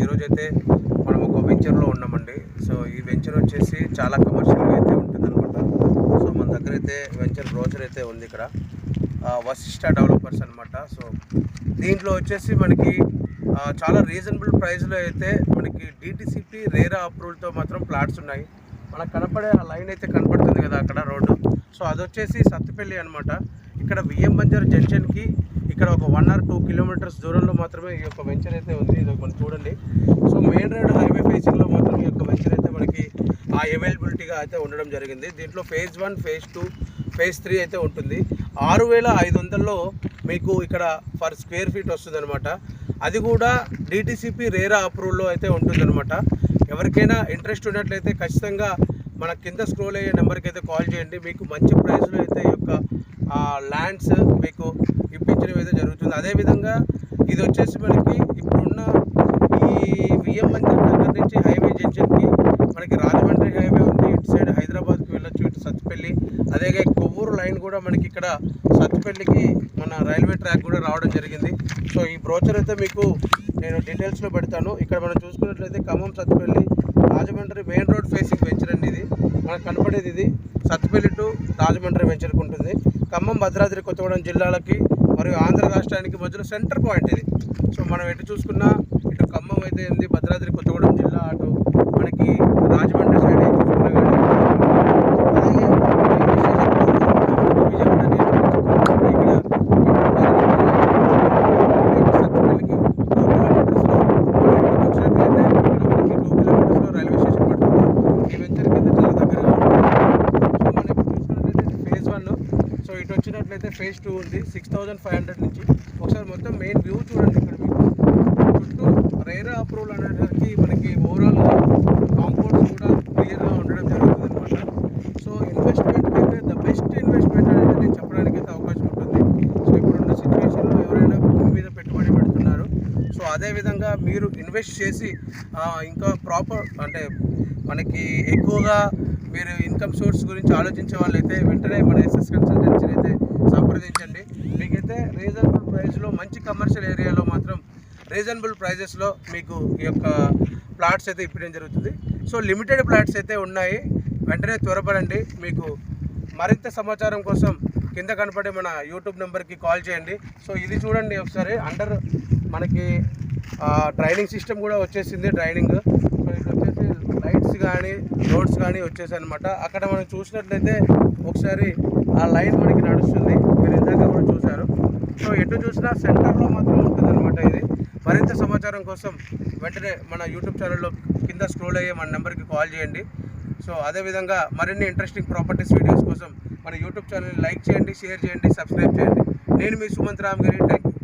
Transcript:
ఈరోజు అయితే మనం ఒక వెంచర్లో ఉన్నామండి. సో ఈ వెంచర్ వచ్చేసి చాలా కమర్షియల్గా అయితే ఉంటుంది అనమాట సో మన దగ్గర అయితే వెంచర్ బ్రోచర్ అయితే ఉంది ఇక్కడ. వశిష్ట డెవలపర్స్ అనమాట సో దీంట్లో వచ్చేసి మనకి చాలా రీజనబుల్ ప్రైస్లో అయితే మనకి డిటిసిపి రేరా అప్రూవల్తో మాత్రం ప్లాట్స్ ఉన్నాయి. మనకు కనపడే ఆ లైన్ అయితే కనపడుతుంది కదా అక్కడ రోడ్డు. సో అది వచ్చేసి సత్తుపల్లి అనమాట ఇక్కడ విఎం బంజర్ జంక్షన్కి ఇక్కడ ఒక వన్ ఆర్ టూ కిలోమీటర్స్ దూరంలో మాత్రమే ఈ యొక్క వెంచర్ అయితే ఉంది. ఇది మనం చూడండి. సో మెయిన్ రోడ్ హైవే ఫేసింగ్లో మాత్రం ఈ యొక్క వెంచర్ అయితే మనకి ఆ అవైలబిలిటీగా అయితే ఉండడం జరిగింది. దీంట్లో phase one phase two phase three అయితే ఉంటుంది. ఆరు వేల ఐదు వందల్లో మీకు ఇక్కడ ఫర్ స్క్వేర్ ఫీట్ వస్తుంది అనమాట అది కూడా డిటిసిపి రేరా అప్రూవల్లో అయితే ఉంటుందన్నమాట. ఎవరికైనా ఇంట్రెస్ట్ ఉన్నట్లయితే ఖచ్చితంగా మన కింద స్క్రోల్ అయ్యే నెంబర్కి అయితే కాల్ చేయండి. మీకు మంచి ప్రైస్లో అయితే ఈ యొక్క ల్యాండ్స్ మీకు ఇప్పించడం అయితే జరుగుతుంది. అదేవిధంగా ఇది వచ్చేసి మనకి ఇప్పుడున్న ఈ విఎం మందిర్ దగ్గర నుంచి హైవే జంక్షన్కి మనకి రాజమండ్రి హైవే ఉంది ఇటు సైడ్ హైదరాబాద్కి వెళ్ళొచ్చు ఇటు సత్తుపల్లి అదే కొవ్వూరు లైన్ కూడా మనకి ఇక్కడ సత్తుపల్లికి మన రైల్వే ట్రాక్ కూడా రావడం జరిగింది. సో ఈ బ్రోచర్ అయితే మీకు నేను డీటెయిల్స్లో పెడతాను. ఇక్కడ మనం చూసుకున్నట్లయితే Khammam Sathupalli Rajahmundry main road facing venture అండి ఇది. మనకు కనపడేది ఇది. సత్తుపల్లి టు రాజమండ్రి వెంచర్కి ఉంటుంది. ఖమ్మం భద్రాద్రి కొత్తగూడెం జిల్లాలకి మరియు ఆంధ్ర రాష్ట్రానికి మధ్యలో సెంటర్ పాయింట్ ఇది. సో మనం ఎటు చూసుకున్నా ఇటు ఖమ్మం అయితే ఉంది. భద్రాద్రి కొత్తగూడెం జిల్లా అటు మనకి రాజమండ్రి సైడ్ అయితే చూసుకున్నా కానీ అలాగే విజయవాడ నియోజకవర్గం ఇక్కడ ఇక్కడ సత్తుపల్లికి టూ కిలోమీటర్స్లో మనం ఇక్కడికి వచ్చినట్లయితే ఇక్కడ మనకి టూ కిలోమీటర్స్లో రైల్వే స్టేషన్ పడుతుంది ఈ వెంచర్ కింద చాలా దగ్గరగా ఉంటుంది సో మనం ఇప్పుడు చూసుకున్నట్లయితే ఫేజ్ వన్ సో ఇటు ఫేజ్ టూ ఉంది సిక్స్ థౌజండ్ ఫైవ్ హండ్రెడ్ నుంచి. ఒకసారి మొత్తం మెయిన్ వ్యూ చూడండి ఇక్కడ మీకు. చుట్టూ రేరా అప్రూవల్ అనేసరికి మనకి ఓవరాల్గా కాంపౌండ్స్ కూడా క్లియర్గా ఉండడం జరుగుతుంది అనమాట సో ఇన్వెస్ట్మెంట్ అయితే ద బెస్ట్ ఇన్వెస్ట్మెంట్ అనేది నేను చెప్పడానికి అయితే అవకాశం ఉంటుంది. సో ఇప్పుడున్న సిచ్యువేషన్లో ఎవరైనా భూమి మీద పెట్టుబడి పెడుతున్నారు. సో అదేవిధంగా మీరు ఇన్వెస్ట్ చేసి ఇంకా ప్రాపర్ అంటే మనకి ఎక్కువగా మీరు ఇన్కమ్ సోర్స్ గురించి ఆలోచించే వాళ్ళైతే వెంటనే మన ఎస్ఎస్ కన్సల్టెన్సీ అయితే సంప్రదించండి మీకైతే రీజనబుల్ ప్రైస్లో మంచి కమర్షియల్ ఏరియాలో మాత్రం రీజనబుల్ ప్రైజెస్లో మీకు ఈ యొక్క ప్లాట్స్ అయితే ఇప్పించడం జరుగుతుంది. సో లిమిటెడ్ ప్లాట్స్ అయితే ఉన్నాయి. వెంటనే త్వరపడండి. మీకు మరింత సమాచారం కోసం కింద కనపడే మన యూట్యూబ్ నెంబర్కి కాల్ చేయండి. సో ఇది చూడండి ఒకసారి. అండర్ మనకి డ్రైనింగ్ సిస్టమ్ కూడా వచ్చేసింది డ్రైనింగ్ సో ఇది వచ్చేసి లైట్స్ కానీ రోడ్స్ కానీ వచ్చేసాయి అనమాట అక్కడ మనం చూసినట్లయితే ఒకసారి ఆ లైన్ మనకి నడుస్తుంది. మీరు ఇందాక కూడా చూశారు. సో ఎటు చూసినా సెంటర్లో మాత్రం ఉంటుంది అనమాట ఇది. మరింత సమాచారం కోసం వెంటనే మన యూట్యూబ్ ఛానల్లో కింద స్క్రోల్ అయ్యే మన నెంబర్కి కాల్ చేయండి. సో అదేవిధంగా మరిన్ని ఇంట్రెస్టింగ్ ప్రాపర్టీస్ వీడియోస్ కోసం మన యూట్యూబ్ ఛానల్ని లైక్ చేయండి షేర్ చేయండి సబ్స్క్రైబ్ చేయండి. నేను మీ సుమంత్ రామ్గిరి థ్యాంక్ యూ